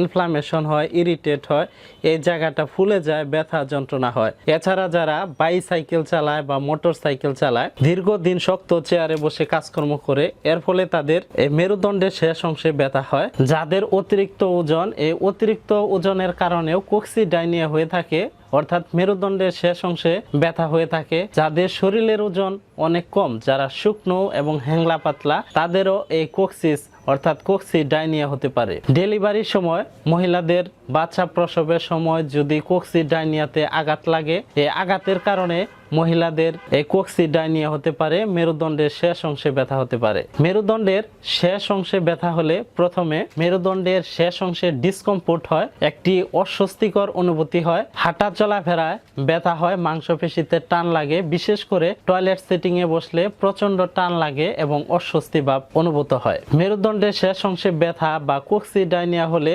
Inflammation হয়, irritate হয়, এই জায়গাটা ফুলে যায়, ব্যথা যন্ত্রণা হয়। এছাড়া যারা বাইসাইকেল চালায় বা মোটর সাইকেল চালায়, দীর্ঘদিন শক্ত চেয়ারে বসে কাজকর্ম করে, এর ফলে তাদের এই মেরুদণ্ডের শেষ অংশে ব্যথা হয়। যাদের অতিরিক্ত ওজন, এই অতিরিক্ত ওজনের কারণেও কোক্সিডাইনিয়া হয়ে থাকে, অর্থাৎ মেরুদণ্ডের শেষ অংশে ব্যথা হয়ে থাকে। যাদের শরীরের ওজন অনেক কম, যারা শুকনো এবং হ্যাংলা পাতলা, তাদেরও এই কোক্সিস অর্থাৎ কোক্সি ডাইনিয়া হতে পারে। ডেলিভারির সময়, মহিলাদের বাচ্চা প্রসবের সময় যদি কোক্সি ডাইনিয়াতে আঘাত লাগে, এই আঘাতের কারণে মহিলাদের এই কোক্সি ডায়নিয়া হতে পারে, মেরুদণ্ডের শেষ অংশে ব্যথা হতে পারে। মেরুদণ্ডের শেষ অংশে ব্যথা হলে প্রথমে মেরুদণ্ডের শেষ অংশে ডিসকমফোর্ট হয়, একটি অস্বস্তিকর অনুভূতি হয়, হাঁটা চলাফেরায় ব্যথা হয়, মাংসপেশিতে টান লাগে, বিশেষ করে টয়লেট সিটিং এ বসলে প্রচণ্ড টান লাগে এবং অস্বস্তি ভাব অনুভূত হয়। মেরুদণ্ডের শেষ অংশে ব্যথা বা কোক্সি ডায়নিয়া হলে